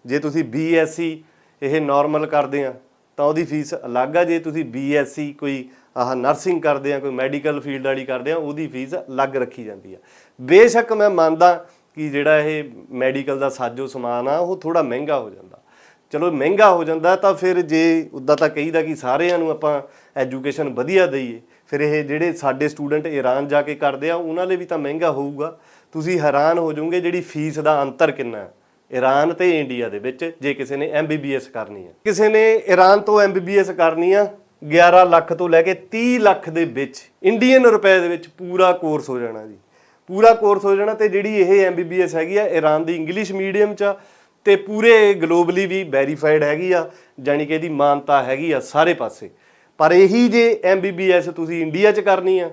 S1: ਜੇ ਤੁਸੀਂ ਬੀਐਸਸੀ ਇਹ ਨਾਰਮਲ ਕਰਦੇ ਆ, ਤਾਂ ਉਹਦੀ ਫੀਸ ਅਲੱਗ ਆ। ਜੇ ਤੁਸੀਂ ਬੀਐਸਸੀ ਕੋਈ ਆਹ ਨਰਸਿੰਗ ਕਰਦੇ ਆ, ਕੋਈ ਮੈਡੀਕਲ ਫੀਲਡ ਵਾਲੀ ਕਰਦੇ ਆ, ਉਹਦੀ ਫੀਸ ਅਲੱਗ ਰੱਖੀ ਜਾਂਦੀ ਆ। ਬੇਸ਼ੱਕ ਮੈਂ ਮੰਨਦਾ ਕਿ ਜਿਹੜਾ ਇਹ ਮੈਡੀਕਲ ਦਾ ਸਾਜੋ ਸਮਾਨ ਆ, ਉਹ ਥੋੜਾ ਮਹਿੰਗਾ ਹੋ ਜਾਂਦਾ। ਚਲੋ ਮਹਿੰਗਾ ਹੋ ਜਾਂਦਾ ਤਾਂ ਫਿਰ ਜੇ ਉਦਾਂ ਤਾਂ ਕਹੀਦਾ ਕਿ ਸਾਰਿਆਂ ਨੂੰ ਆਪਾਂ ਐਜੂਕੇਸ਼ਨ ਵਧੀਆ ਦਈਏ ਫਿਰ ਇਹ ਜਿਹੜੇ ਸਾਡੇ ਸਟੂਡੈਂਟ ਈਰਾਨ ਜਾ ਕੇ ਕਰਦੇ ਆ, ਉਹਨਾਂ ਲਈ ਵੀ ਤਾਂ ਮਹਿੰਗਾ ਹੋਊਗਾ। ਤੁਸੀਂ ਹੈਰਾਨ ਹੋ ਜਾਓਗੇ ਜਿਹੜੀ ਫੀਸ ਦਾ ਅੰਤਰ ਕਿੰਨਾ ਹੈ। ਈਰਾਨ ਤੇ ਇੰਡੀਆ ਦੇ ਵਿੱਚ ਜੇ ਕਿਸੇ ਨੇ ਐਮਬੀਬੀਐਸ ਕਰਨੀ ਹੈ। ਕਿਸੇ ਨੇ ਈਰਾਨ ਤੋਂ ਐਮਬੀਬੀਐਸ ਕਰਨੀ ਆ 11 ਲੱਖ ਤੋਂ ਲੈ ਕੇ 30 ਲੱਖ ਦੇ ਵਿੱਚ ਇੰਡੀਅਨ ਰੁਪਏ ਦੇ ਵਿੱਚ ਪੂਰਾ ਕੋਰਸ ਹੋ ਜਾਣਾ ਜੀ। ਪੂਰਾ ਕੋਰਸ ਹੋ ਜਾਣਾ ਤੇ ਜਿਹੜੀ ਇਹ ਐਮਬੀਬੀਐਸ ਹੈਗੀ ਆ ਈਰਾਨ ਦੀ ਇੰਗਲਿਸ਼ ਮੀਡੀਅਮ ਚ ਆ ਤੇ ਪੂਰੇ ਗਲੋਬਲੀ ਵੀ ਵੈਰੀਫਾਈਡ ਹੈਗੀ ਆ, ਜਾਣੀ ਕਿ ਇਹਦੀ ਮਾਨਤਾ ਹੈਗੀ ਆ ਸਾਰੇ ਪਾਸੇ। ਪਰ ਇਹੀ ਜੇ ਐਮਬੀਬੀਐਸ ਤੁਸੀਂ ਇੰਡੀਆ ਚ ਕਰਨੀ ਆ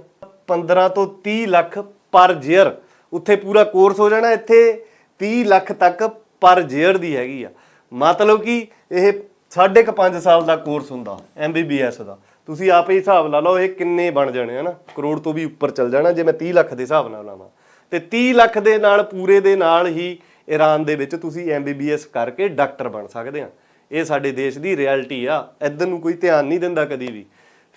S1: 15 ਤੋਂ 30 ਲੱਖ ਪਰ ਜੇਅਰ ਉੱਥੇ ਪੂਰਾ ਕੋਰਸ ਹੋ ਜਾਣਾ, ਇੱਥੇ 30 ਲੱਖ ਤੱਕ ਪਰ ਜੇਅਰ ਦੀ ਹੈਗੀ ਆ। ਮਤਲਬ ਕਿ ਇਹ ਸਾਢੇ ਕੁ 5 ਸਾਲ ਦਾ ਕੋਰਸ ਹੁੰਦਾ ਐਮਬੀਬੀਐਸ ਦਾ। ਤੁਸੀਂ ਆਪੇ ਹੀ ਹਿਸਾਬ ਲਾ ਲਓ, ਇਹ ਕਿੰਨੇ ਬਣ ਜਾਣੇ, ਹਨਾ? ਕਰੋੜ ਤੋਂ ਵੀ ਉੱਪਰ ਚੱਲ ਜਾਣਾ, ਜੇ ਮੈਂ 30 ਲੱਖ ਦੇ ਹਿਸਾਬ ਨਾਲ ਲਾਵਾਂ। ਤੇ 30 ਲੱਖ ਦੇ ਨਾਲ, ਪੂਰੇ ਦੇ ਨਾਲ ਹੀ ਈਰਾਨ ਦੇ ਵਿੱਚ ਤੁਸੀਂ ਐਮਬੀਬੀਐਸ ਕਰਕੇ ਡਾਕਟਰ ਬਣ ਸਕਦੇ ਆ। ਇਹ ਸਾਡੇ ਦੇਸ਼ ਦੀ ਰਿਐਲਿਟੀ ਆ, ਇਧਰ ਨੂੰ ਕੋਈ ਧਿਆਨ ਨਹੀਂ ਦਿੰਦਾ ਕਦੀ ਵੀ।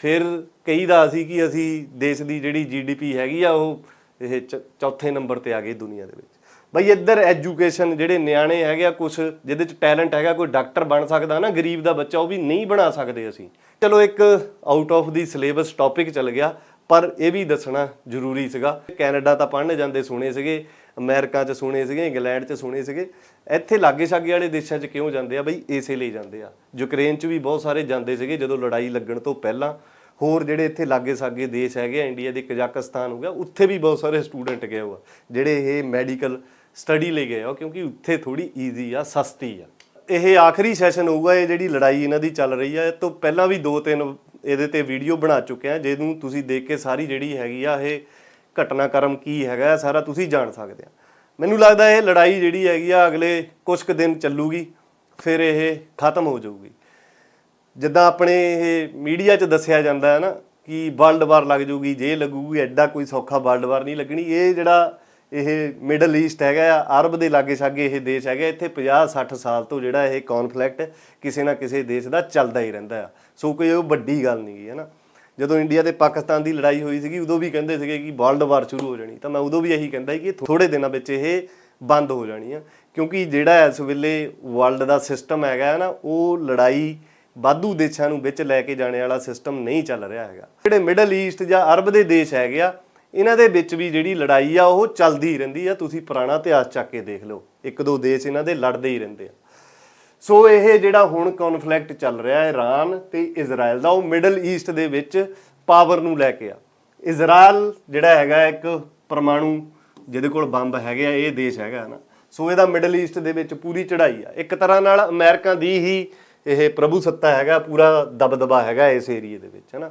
S1: ਫਿਰ ਕਹੀਦਾ ਸੀ ਕਿ ਅਸੀਂ ਦੇਸ਼ ਦੀ ਜਿਹੜੀ ਜੀਡੀਪੀ ਹੈਗੀ ਆ, ਉਹ ਇਹ ਚੌਥੇ ਨੰਬਰ ਤੇ ਆ ਗਈ ਦੁਨੀਆ ਦੇ ਵਿੱਚ। ਬਈ ਇੱਧਰ ਐਜੂਕੇਸ਼ਨ ਜਿਹੜੇ ਨਿਆਣੇ ਹੈਗੇ ਆ ਕੁਝ ਜਿਹਦੇ ਚ ਟੈਲੈਂਟ ਹੈਗਾ, ਕੋਈ ਡਾਕਟਰ ਬਣ ਸਕਦਾ ਨਾ, ਗਰੀਬ ਦਾ ਬੱਚਾ ਉਹ ਵੀ ਨਹੀਂ ਬਣਾ ਸਕਦੇ ਅਸੀਂ। ਚਲੋ ਇੱਕ out of the syllabus topic ਚੱਲ ਗਿਆ, ਪਰ ਇਹ ਵੀ ਦੱਸਣਾ ਜ਼ਰੂਰੀ ਸੀਗਾ। ਕੈਨੇਡਾ ਤਾਂ ਪੜ੍ਹਨ ਜਾਂਦੇ ਸੁਣੇ ਸੀਗੇ। ਅਮਰੀਕਾ 'ਚ ਸੁਣੇ ਸੀਗੇ, ਇੰਗਲੈਂਡ 'ਚ ਸੁਣੇ ਸੀਗੇ। ਇੱਥੇ ਲਾਗੇ ਛਾਗੇ ਵਾਲੇ ਦੇਸ਼ਾਂ 'ਚ ਕਿਉਂ ਜਾਂਦੇ ਆ ਬਈ? ਇਸੇ ਲਈ ਜਾਂਦੇ ਆ। ਯੂਕਰੇਨ 'ਚ ਵੀ ਬਹੁਤ ਸਾਰੇ ਜਾਂਦੇ ਸੀਗੇ ਜਦੋਂ ਲੜਾਈ ਲੱਗਣ ਤੋਂ ਪਹਿਲਾਂ। ਹੋਰ ਜਿਹੜੇ ਇੱਥੇ ਲਾਗੇ ਸਾਗੇ ਦੇਸ਼ ਹੈਗੇ ਆ, ਇੰਡੀਆ ਦੇ ਕਜ਼ਾਕਿਸਤਾਨ ਹੋ ਗਿਆ, ਉੱਥੇ ਵੀ ਬਹੁਤ ਸਾਰੇ ਸਟੂਡੈਂਟ ਗਏ ਹੋਆ ਜਿਹੜੇ ਇਹ ਮੈਡੀਕਲ ਸਟੱਡੀ ਲਈ ਗਏ ਆ, ਕਿਉਂਕਿ ਉੱਥੇ ਥੋੜੀ ਈਜ਼ੀ ਆ, ਸਸਤੀ ਆ। ਇਹ ਆਖਰੀ ਸੈਸ਼ਨ ਹੋਊਗਾ, ਇਹ ਜਿਹੜੀ ਲੜਾਈ ਇਹਨਾਂ ਦੀ ਚੱਲ ਰਹੀ ਆ, ਇਹ ਤੋਂ ਪਹਿਲਾਂ ਵੀ ਦੋ ਤਿੰਨ ਇਹਦੇ ਤੇ ਵੀਡੀਓ ਬਣਾ ਚੁੱਕੇ ਆ, ਜਿਹਨੂੰ ਤੁਸੀਂ ਦੇਖ ਕੇ ਸਾਰੀ ਜਿਹੜੀ ਹੈਗੀ ਆ, ਇਹ ਘਟਨਾਕ੍ਰਮ ਕੀ ਹੈਗਾ, ਸਾਰਾ ਤੁਸੀਂ ਜਾਣ ਸਕਦੇ ਆ। ਮੈਨੂੰ ਲੱਗਦਾ ਇਹ ਲੜਾਈ ਜਿਹੜੀ ਹੈਗੀ ਆ, ਅਗਲੇ ਕੁਝ ਕੁ ਦਿਨ ਚੱਲੂਗੀ, ਫਿਰ ਇਹ ਖਤਮ ਹੋ ਜਾਊਗੀ। ਜਿੱਦਾਂ ਆਪਣੇ ਇਹ ਮੀਡੀਆ 'ਚ ਦੱਸਿਆ ਜਾਂਦਾ ਹੈ ਨਾ ਕਿ ਵਰਲਡ ਵਾਰ ਲੱਗ ਜੂਗੀ ਜੇ ਲੱਗੂਗੀ, ਐਡਾ ਕੋਈ ਸੌਖਾ ਵਰਲਡ ਵਾਰ ਨਹੀਂ ਲੱਗਣੀ। ਇਹ ਜਿਹੜਾ ਇਹ ਮਿਡਲ ਈਸਟ ਹੈਗਾ ਆ, ਅਰਬ ਦੇ ਲਾਗੇ ਛਾਗੇ ਇਹ ਦੇਸ਼ ਹੈਗਾ, ਇੱਥੇ 50 60 ਸਾਲ ਤੋਂ ਜਿਹੜਾ ਇਹ ਕਨਫਲਿਕਟ ਕਿਸੇ ਨਾ ਕਿਸੇ ਦੇਸ਼ ਦਾ ਚੱਲਦਾ ਹੀ ਰਹਿੰਦਾ ਆ। ਸੋ ਕੋਈ ਉਹ ਵੱਡੀ ਗੱਲ ਨਹੀਂ ਹੈ ਨਾ? ਜਦੋਂ ਇੰਡੀਆ ਤੇ ਪਾਕਿਸਤਾਨ ਦੀ ਲੜਾਈ ਹੋਈ ਸੀਗੀ, ਉਦੋਂ ਵੀ ਕਹਿੰਦੇ ਸੀਗੇ ਕਿ ਵਰਲਡ ਵਾਰ ਸ਼ੁਰੂ ਹੋ ਜਾਣੀ। ਤਾਂ ਮੈਂ ਉਦੋਂ ਵੀ ਇਹੀ ਕਹਿੰਦਾ ਕਿ ਥੋੜੇ ਦਿਨਾਂ ਵਿੱਚ ਇਹ ਬੰਦ ਹੋ ਜਾਣੀ ਆ। ਕਿਉਂਕਿ ਜਿਹੜਾ ਇਸ ਵੇਲੇ ਵਰਲਡ ਦਾ ਸਿਸਟਮ ਹੈਗਾ ਨਾ, ਉਹ ਲੜਾਈ ਵਾਧੂ ਦੇਸ਼ਾਂ ਨੂੰ ਵਿੱਚ ਲੈ ਕੇ ਜਾਣੇ ਵਾਲਾ ਸਿਸਟਮ ਨਹੀਂ ਚੱਲ ਰਿਹਾ ਹੈਗਾ। ਜਿਹੜੇ ਮਿਡਲ ਈਸਟ ਜਾਂ ਅਰਬ ਦੇ ਦੇਸ਼ ਹੈਗੇ ਆ, ਇਹਨਾਂ ਦੇ ਵਿੱਚ ਵੀ ਜਿਹੜੀ ਲੜਾਈ ਆ, ਉਹ ਚੱਲਦੀ ਰਹਿੰਦੀ ਆ। ਤੁਸੀਂ ਪੁਰਾਣਾ ਇਤਿਹਾਸ ਚੱਕ ਕੇ ਦੇਖ ਲਓ। ਇੱਕ ਦੋ ਦੇਸ਼ ਇਹਨਾਂ ਦੇ ਲੜਦੇ ਹੀ ਰਹਿੰਦੇ ਆ। ਸੋ ਇਹ ਜਿਹੜਾ ਹੁਣ ਕਨਫਲਿਕਟ ਚੱਲ ਰਿਹਾ ਹੈ ਇਰਾਨ ਤੇ ਇਜ਼ਰਾਈਲ ਦਾ, ਉਹ ਮਿਡਲ ਈਸਟ ਦੇ ਵਿੱਚ ਪਾਵਰ ਨੂੰ ਲੈ ਕੇ ਆ। ਇਜ਼ਰਾਈਲ ਜਿਹੜਾ ਹੈਗਾ ਇੱਕ ਪਰਮਾਣੂ, ਜਿਹਦੇ ਕੋਲ ਬੰਬ ਹੈਗੇ ਆ, ਇਹ ਦੇਸ਼ ਹੈਗਾ ਨਾ ਸੋ ਇਹਦਾ ਮਿਡਲ ਈਸਟ ਦੇ ਵਿੱਚ ਪੂਰੀ ਚੜ੍ਹਾਈ ਆ। ਇੱਕ ਤਰ੍ਹਾਂ ਨਾਲ ਅਮਰੀਕਾ ਦੀ ਹੀ ਇਹ ਪ੍ਰਭੂ ਸੱਤਾ ਹੈਗਾ, ਪੂਰਾ ਦਬਦਬਾ ਹੈਗਾ ਇਸ ਏਰੀਏ ਦੇ ਵਿੱਚ, ਹੈਨਾ।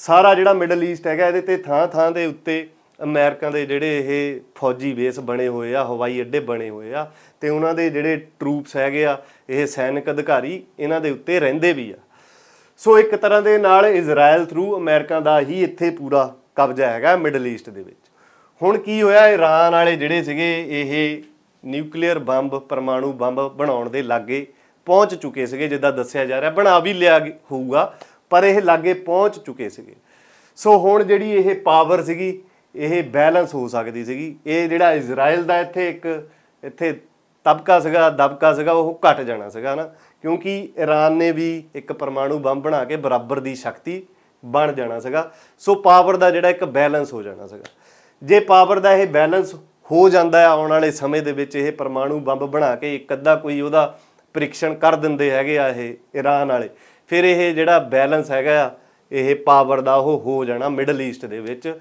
S1: ਸਾਰਾ ਜਿਹੜਾ ਮਿਡਲ ਈਸਟ ਹੈਗਾ, ਇਹਦੇ ਤੇ ਥਾਂ ਥਾਂ ਦੇ ਉੱਤੇ ਅਮਰੀਕਾ ਦੇ ਜਿਹੜੇ ਇਹ ਫੌਜੀ ਬੇਸ ਬਣੇ ਹੋਏ ਆ, ਹਵਾਈ ਅੱਡੇ ਬਣੇ ਹੋਏ ਆ। ਤੇ ਉਹਨਾਂ ਦੇ ਜਿਹੜੇ ਟਰੂਪਸ ਹੈਗੇ ਆ, ਇਹ ਸੈਨਿਕ ਅਧਿਕਾਰੀ ਇਹਨਾਂ ਦੇ ਉੱਤੇ ਰਹਿੰਦੇ ਵੀ ਆ। ਸੋ ਇੱਕ ਤਰ੍ਹਾਂ ਦੇ ਨਾਲ ਇਜ਼ਰਾਈਲ ਥਰੂ ਅਮਰੀਕਾ ਦਾ ਹੀ ਇੱਥੇ ਪੂਰਾ ਕਬਜ਼ਾ ਹੈਗਾ ਮਿਡਲ ਈਸਟ ਦੇ ਵਿੱਚ। ਹੁਣ ਕੀ ਹੋਇਆ ਈਰਾਨ ਵਾਲੇ ਜਿਹੜੇ ਸੀਗੇ, ਇਹ ਨਿਊਕਲੀਅਰ ਬੰਬ, ਪਰਮਾਣੂ ਬੰਬ ਬਣਾਉਣ ਦੇ ਲਾਗੇ ਪਹੁੰਚ ਚੁੱਕੇ ਸੀਗੇ, ਜਿੱਦਾਂ ਦੱਸਿਆ ਜਾ ਰਿਹਾ, ਬਣਾ ਵੀ ਲਿਆ ਹੋਊਗਾ, ਪਰ ਇਹ ਲਾਗੇ ਪਹੁੰਚ ਚੁੱਕੇ ਸੀਗੇ। ਸੋ ਹੁਣ ਜਿਹੜੀ ਇਹ ਪਾਵਰ ਸੀਗੀ, ਇਹ ਬੈਲੈਂਸ ਹੋ ਸਕਦੀ ਸੀਗੀ। ਇਹ ਜਿਹੜਾ ਇਜ਼ਰਾਈਲ ਦਾ ਇੱਥੇ ਇੱਕ, ਇੱਥੇ ਤਬਕਾ ਸੀਗਾ, ਦਬਕਾ ਸੀਗਾ, ਉਹ ਘਟ ਜਾਣਾ ਸੀਗਾ ਨਾ ਕਿਉਂਕਿ ਈਰਾਨ ਨੇ ਵੀ ਇੱਕ ਪਰਮਾਣੂ ਬੰਬ ਬਣਾ ਕੇ ਬਰਾਬਰ ਦੀ ਸ਼ਕਤੀ ਬਣ ਜਾਣਾ ਸੀਗਾ। ਸੋ ਪਾਵਰ ਦਾ ਜਿਹੜਾ ਇੱਕ ਬੈਲੈਂਸ ਹੋ ਜਾਣਾ ਸੀਗਾ। ਜੇ ਪਾਵਰ ਦਾ ਇਹ ਬੈਲੈਂਸ ਹੋ ਜਾਂਦਾ ਹੈ ਆਉਣ ਵਾਲੇ ਸਮੇਂ ਦੇ ਵਿੱਚ, ਇਹ ਪਰਮਾਣੂ ਬੰਬ ਬਣਾ ਕੇ ਇੱਕ ਅੱਧਾ ਕੋਈ ਉਹਦਾ ਪ੍ਰੀਖਣ ਕਰ ਦਿੰਦੇ ਹੈਗੇ ਆ ਇਹ ਈਰਾਨ ਵਾਲੇ, ਫਿਰ ਇਹ ਜਿਹੜਾ ਬੈਲੈਂਸ ਹੈਗਾ ਆ, ਇਹ ਪਾਵਰ ਦਾ ਉਹ ਹੋ ਜਾਣਾ ਮਿਡਲ ਈਸਟ ਦੇ ਵਿੱਚ।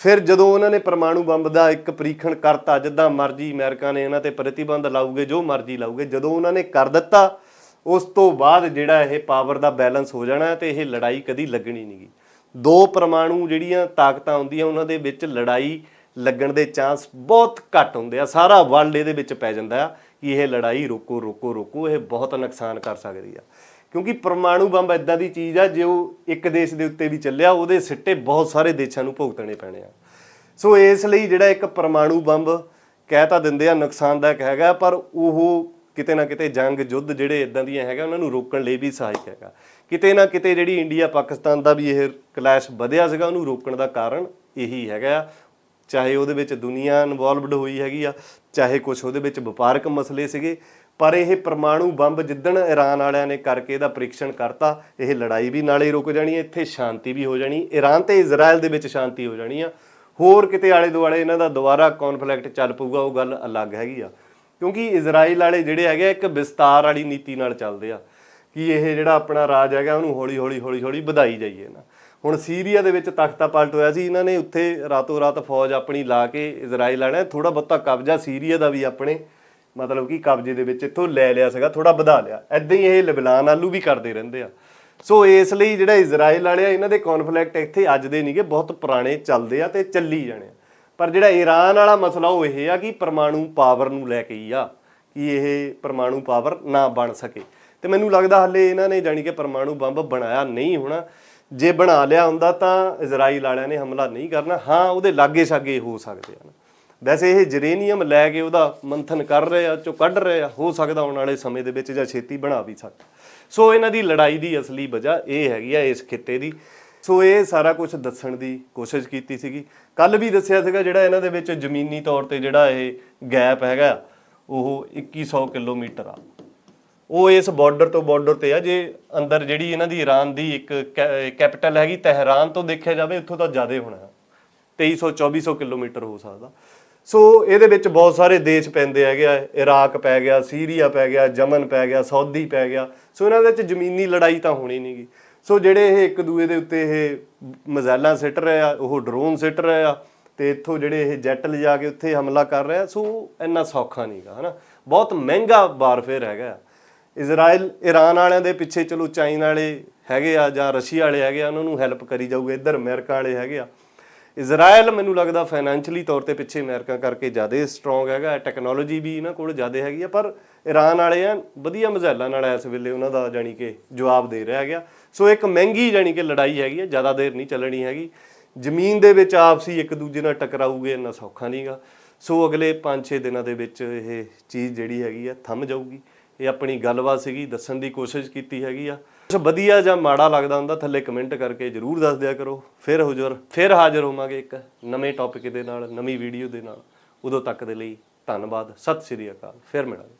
S1: ਫਿਰ ਜਦੋਂ ਉਹਨਾਂ ਨੇ ਪਰਮਾਣੂ ਬੰਬ ਦਾ ਇੱਕ ਪ੍ਰੀਖਣ ਕਰਤਾ, ਜਿੱਦਾਂ ਮਰਜ਼ੀ ਅਮਰੀਕਾ ਨੇ ਇਹਨਾਂ ਤੇ ਪ੍ਰਤੀਬੰਧ ਲਾਉਗੇ ਜੋ ਮਰਜ਼ੀ ਲਾਉਗੇ ਜਦੋਂ ਉਹਨਾਂ ਨੇ ਕਰ ਦਿੱਤਾ, ਉਸ ਤੋਂ ਬਾਅਦ ਜਿਹੜਾ ਇਹ ਪਾਵਰ ਦਾ ਬੈਲੈਂਸ ਹੋ ਜਾਣਾ ਤੇ ਇਹ ਲੜਾਈ ਕਦੀ ਲੱਗਣੀ ਨਹੀਂਗੀ ਦੋ ਪਰਮਾਣੂ ਜਿਹੜੀਆਂ ਤਾਕਤਾਂ ਹੁੰਦੀਆਂ, ਉਹਨਾਂ ਦੇ ਵਿੱਚ ਲੜਾਈ ਲੱਗਣ ਦੇ ਚਾਂਸ ਬਹੁਤ ਘੱਟ ਹੁੰਦੇ ਆ। ਸਾਰਾ ਵਰਲਡ ਇਹਦੇ ਵਿੱਚ ਪੈ ਜਾਂਦਾ ਆ ਕਿ ਇਹ ਲੜਾਈ ਰੋਕੋ ਰੋਕੋ ਰੋਕੋ, ਇਹ ਬਹੁਤ ਨੁਕਸਾਨ ਕਰ ਸਕਦੀ ਆ। ਕਿਉਂਕਿ ਪਰਮਾਣੂ ਬੰਬ ਇਦਾਂ ਦੀ ਚੀਜ਼ ਆ, ਜੇ ਉਹ ਇੱਕ ਦੇਸ਼ ਦੇ ਉੱਤੇ ਵੀ ਚੱਲਿਆ, ਉਹਦੇ ਸਿੱਟੇ ਬਹੁਤ ਸਾਰੇ ਦੇਸ਼ਾਂ ਨੂੰ ਭੁਗਤਣੇ ਪੈਣੇ ਆ ਸੋ ਇਸ ਲਈ ਜਿਹੜਾ ਇੱਕ ਪਰਮਾਣੂ ਬੰਬ ਕਹਿ ਤਾਂ ਦਿੰਦੇ ਆ, ਨੁਕਸਾਨਦਾਇਕ ਹੈਗਾ, ਪਰ ਉਹ ਕਿਤੇ ਨਾ ਕਿਤੇ ਜੰਗ ਯੁੱਧ ਜਿਹੜੇ ਇਦਾਂ ਦੀਆਂ ਹੈਗਾ, ਉਹਨਾਂ ਨੂੰ ਰੋਕਣ ਲਈ ਵੀ ਸਹਾਇਕ ਹੈਗਾ ਕਿਤੇ ਨਾ ਕਿਤੇ ਜਿਹੜੀ ਇੰਡੀਆ ਪਾਕਿਸਤਾਨ ਦਾ ਵੀ ਇਹ ਕਲੈਸ਼ ਵਧਿਆ ਸੀਗਾ, ਉਹਨੂੰ ਰੋਕਣ ਦਾ ਕਾਰਨ ਇਹੀ ਹੈਗਾ ਆ। ਚਾਹੇ ਉਹਦੇ ਵਿੱਚ ਦੁਨੀਆ ਇਨਵੋਲਵਡ ਹੋਈ ਹੈਗੀ ਆ, ਚਾਹੇ ਕੁਝ ਉਹਦੇ ਵਿੱਚ ਵਪਾਰਕ ਮਸਲੇ ਸੀਗੇ ਪਰ ਇਹ ਪਰਮਾਣੂ ਬੰਬ ਜਿੱਦਣ ਈਰਾਨ ਵਾਲਿਆਂ ਨੇ ਕਰਕੇ ਇਹਦਾ ਪ੍ਰੀਖਣ ਕਰਤਾ ਇਹ ਲੜਾਈ ਵੀ ਨਾਲੇ ਰੁਕ ਜਾਣੀ ਹੈ ਇੱਥੇ ਸ਼ਾਂਤੀ ਵੀ ਹੋ ਜਾਣੀ ਈਰਾਨ ਤੇ ਇਜ਼ਰਾਈਲ ਦੇ ਵਿੱਚ ਸ਼ਾਂਤੀ ਹੋ ਜਾਣੀ ਆ। ਹੋਰ ਕਿਤੇ ਆਲੇ ਦੁਆਲੇ ਇਹਨਾਂ ਦਾ ਦੁਬਾਰਾ ਕਨਫਲਿਕਟ ਚੱਲ ਪਊਗਾ ਉਹ ਗੱਲ ਅਲੱਗ ਹੈਗੀ ਆ। ਕਿਉਂਕਿ ਇਜ਼ਰਾਈਲ ਵਾਲੇ ਜਿਹੜੇ ਹੈਗੇ ਆ, ਇੱਕ ਵਿਸਤਾਰ ਵਾਲੀ ਨੀਤੀ ਨਾਲ ਚੱਲਦੇ ਆ ਕਿ ਇਹ ਜਿਹੜਾ ਆਪਣਾ ਰਾਜ ਹੈਗਾ ਉਹਨੂੰ ਹੌਲੀ ਹੌਲੀ ਹੌਲੀ ਹੌਲੀ ਵਧਾਈ ਜਾਈਏ ਨਾ। ਹੁਣ ਸੀਰੀਆ ਦੇ ਵਿੱਚ ਤਖਤਾ ਪਲਟ ਹੋਇਆ ਸੀ ਇਹਨਾਂ ਨੇ ਉੱਥੇ ਰਾਤੋਂ ਰਾਤ ਫੌਜ ਆਪਣੀ ਲਾ ਕੇ ਇਜ਼ਰਾਈਲ ਵਾਲਿਆਂ ਨੇ ਥੋੜਾ ਬਹੁਤਾ ਕਬਜ਼ਾ ਸੀਰੀਆ ਦਾ ਵੀ ਆਪਣੇ ਮਤਲਬ ਕਿ ਕਬਜ਼ੇ ਦੇ ਵਿੱਚ ਇੱਥੋਂ ਲੈ ਲਿਆ ਸੀਗਾ ਥੋੜਾ ਵਧਾ ਲਿਆ। ਐਦਾਂ ਹੀ ਇਹ ਲਬਨਾਨ ਆਲੂ ਵੀ ਕਰਦੇ ਰਹਿੰਦੇ ਆ। ਸੋ ਇਸ ਲਈ ਜਿਹੜਾ ਇਜ਼ਰਾਈਲ ਵਾਲੇ ਆ, ਇਹਨਾਂ ਦੇ ਕਨਫਲਿਕਟ ਇੱਥੇ ਅੱਜ ਦੇ ਨਹੀਂਗੇ ਬਹੁਤ ਪੁਰਾਣੇ ਚੱਲਦੇ ਆ ਤੇ ਚੱਲੀ ਜਾਣੇ ਆ। ਪਰ ਜਿਹੜਾ ਈਰਾਨ ਵਾਲਾ ਮਸਲਾ ਉਹ ਇਹ ਆ ਕਿ ਪਰਮਾਣੂ ਪਾਵਰ ਨੂੰ ਲੈ ਕੇ ਹੀ ਆ, ਕਿ ਇਹ ਪਰਮਾਣੂ ਪਾਵਰ ਨਾ ਬਣ ਸਕੇ। ਤੇ ਮੈਨੂੰ ਲੱਗਦਾ ਹੱਲੇ ਇਹਨਾਂ ਨੇ ਜਾਣੀ ਕਿ ਪਰਮਾਣੂ ਬੰਬ ਬਣਾਇਆ ਨਹੀਂ ਹੋਣਾ। ਜੇ ਬਣਾ ਲਿਆ ਹੁੰਦਾ ਤਾਂ ਇਜ਼ਰਾਈਲ ਵਾਲਿਆਂ ਨੇ ਹਮਲਾ ਨਹੀਂ ਕਰਨਾ। ਹਾਂ, ਉਹਦੇ ਲਾਗੇ ਛਾਗੇ ਹੋ ਸਕਦੇ ਹਨ। ਵੈਸੇ ਇਹ ਜਰੇਨੀਅਮ ਲੈ ਕੇ ਉਹਦਾ ਮੰਥਨ ਕਰ ਰਹੇ ਆ, ਚੋਂ ਕੱਢ ਰਹੇ ਆ, ਹੋ ਸਕਦਾ ਆਉਣ ਵਾਲੇ ਸਮੇਂ ਦੇ ਵਿੱਚ ਜਾਂ ਛੇਤੀ ਬਣਾ ਵੀ ਸਕਦਾ ਸੋ ਇਹਨਾਂ ਦੀ ਲੜਾਈ ਦੀ ਅਸਲੀ ਵਜ੍ਹਾ ਇਹ ਹੈਗੀ ਆ ਇਸ ਖਿੱਤੇ ਦੀ। ਸੋ ਇਹ ਸਾਰਾ ਕੁਝ ਦੱਸਣ ਦੀ ਕੋਸ਼ਿਸ਼ ਕੀਤੀ ਸੀਗੀ। ਕੱਲ ਵੀ ਦੱਸਿਆ ਸੀਗਾ ਜਿਹੜਾ ਇਹਨਾਂ ਦੇ ਵਿੱਚ ਜ਼ਮੀਨੀ ਤੌਰ ਤੇ ਜਿਹੜਾ ਇਹ ਗੈਪ ਹੈਗਾ, ਉਹ 2100 ਕਿਲੋਮੀਟਰ ਆ। ਉਹ ਇਸ ਬਾਰਡਰ ਤੋਂ ਬਾਰਡਰ ਤੇ ਆ, ਜੇ ਅੰਦਰ ਜਿਹੜੀ ਇਹਨਾਂ ਦੀ ਈਰਾਨ ਦੀ ਇੱਕ ਕੈਪੀਟਲ ਹੈਗੀ, ਤਹਿਰਾਨ ਤੋਂ ਦੇਖਿਆ ਜਾਵੇ, ਉੱਥੋਂ ਤਾਂ ਜ਼ਿਆਦਾ ਹੋਣਾ। 2300 2400 ਕਿਲੋਮੀਟਰ ਹੋ ਸਕਦਾ। ਸੋ ਇਹਦੇ ਵਿੱਚ ਬਹੁਤ ਸਾਰੇ ਦੇਸ਼ ਪੈਂਦੇ ਹੈਗੇ ਆ ਇਰਾਕ ਪੈ ਗਿਆ ਸੀਰੀਆ ਪੈ ਗਿਆ ਯਮਨ ਪੈ ਗਿਆ ਸਾਊਦੀ ਪੈ ਗਿਆ। ਸੋ ਇਹਨਾਂ ਦੇ ਵਿੱਚ ਜ਼ਮੀਨੀ ਲੜਾਈ ਤਾਂ ਹੋਣੀ ਨਹੀਂਗੀ ਸੋ ਜਿਹੜੇ ਇਹ ਇੱਕ ਦੂਏ ਦੇ ਉੱਤੇ ਇਹ ਮਜ਼ਾਲਾਂ ਸਿੱਟ ਰਹੇ ਆ, ਉਹ ਡਰੋਨ ਸਿੱਟ ਰਹੇ ਆ, ਤੇ ਇੱਥੋਂ ਜਿਹੜੇ ਇਹ ਜੈਟ ਲਿਜਾ ਕੇ ਉੱਥੇ ਹਮਲਾ ਕਰ ਰਹੇ ਆ ਸੋ ਇੰਨਾ ਸੌਖਾ ਨਹੀਂਗਾ ਹਨਾ? ਬਹੁਤ ਮਹਿੰਗਾ ਵਾਰਫੇਅਰ ਹੈਗਾ ਆ। ਇਜ਼ਰਾਈਲ ਈਰਾਨ ਵਾਲਿਆਂ ਦੇ ਪਿੱਛੇ ਚਲੋ ਚਾਈਨਾ ਵਾਲੇ ਹੈਗੇ ਆ ਜਾਂ ਰਸ਼ੀਆ ਵਾਲੇ ਹੈਗੇ ਆ, ਉਹਨਾਂ ਨੂੰ ਹੈਲਪ ਕਰੀ ਜਾਊਗੇ, ਇੱਧਰ ਅਮਰੀਕਾ ਵਾਲੇ ਹੈਗੇ ਆ। ਇਜ਼ਰਾਈਲ ਮੈਨੂੰ ਲੱਗਦਾ ਫਾਈਨੈਂਸ਼ਲੀ ਤੌਰ ਤੇ ਪਿੱਛੇ ਅਮਰੀਕਾ ਕਰਕੇ ਜ਼ਿਆਦਾ ਸਟਰੋਂਗ ਹੈਗਾ ਟੈਕਨੋਲੋਜੀ ਵੀ ਇਹਨਾਂ ਕੋਲ ਜ਼ਿਆਦਾ ਹੈਗੀ ਆ, ਪਰ ਈਰਾਨ ਵਾਲੇ ਆ, ਵਧੀਆ ਮਜ਼ਾਲਾਂ ਨਾਲ ਇਸ ਵੇਲੇ ਉਹਨਾਂ ਦਾ ਜਾਨੀ ਕਿ ਜਵਾਬ ਦੇ ਰਿਹਾ ਗਿਆ ਸੋ ਇੱਕ ਮਹਿੰਗੀ ਜਾਨੀ ਕਿ ਲੜਾਈ ਹੈਗੀ ਆ, ਜ਼ਿਆਦਾ ਦੇਰ ਨਹੀਂ ਚੱਲਣੀ ਹੈਗੀ। ਜ਼ਮੀਨ ਦੇ ਵਿੱਚ ਆਪਸੀ ਇੱਕ ਦੂਜੇ ਨਾਲ ਟਕਰਾਊਗੇ ਇੰਨਾ ਸੌਖਾ ਨਹੀਂਗਾ। ਸੋ ਅਗਲੇ 5-6 ਦਿਨਾਂ ਦੇ ਵਿੱਚ ਇਹ ਚੀਜ਼ ਜਿਹੜੀ ਹੈਗੀ ਆ, ਥੰਮ ਜਾਊਗੀ। ਇਹ ਆਪਣੀ ਗੱਲਬਾਤ ਸੀਗੀ, ਦੱਸਣ ਦੀ ਕੋਸ਼ਿਸ਼ ਕੀਤੀ ਹੈਗੀ ਆ। ਕੁਛ ਵਧੀਆ ਜਾਂ ਮਾੜਾ ਲੱਗਦਾ ਹੁੰਦਾ, ਥੱਲੇ ਕਮੈਂਟ ਕਰਕੇ ਜਰੂਰ ਦੱਸ ਦਿਆ ਕਰੋ। ਫਿਰ ਹੁਜ਼ਰ ਫਿਰ ਹਾਜ਼ਰ ਹੋਵਾਂਗੇ ਇੱਕ ਨਵੇਂ ਟੌਪਿਕ ਦੇ ਨਾਲ, ਨਵੀਂ ਵੀਡੀਓ ਦੇ ਨਾਲ। ਉਦੋਂ ਤੱਕ ਦੇ ਲਈ ਧੰਨਵਾਦ, ਸਤਿ ਸ਼੍ਰੀ ਅਕਾਲ, ਫਿਰ ਮਿਲਾਂਗੇ।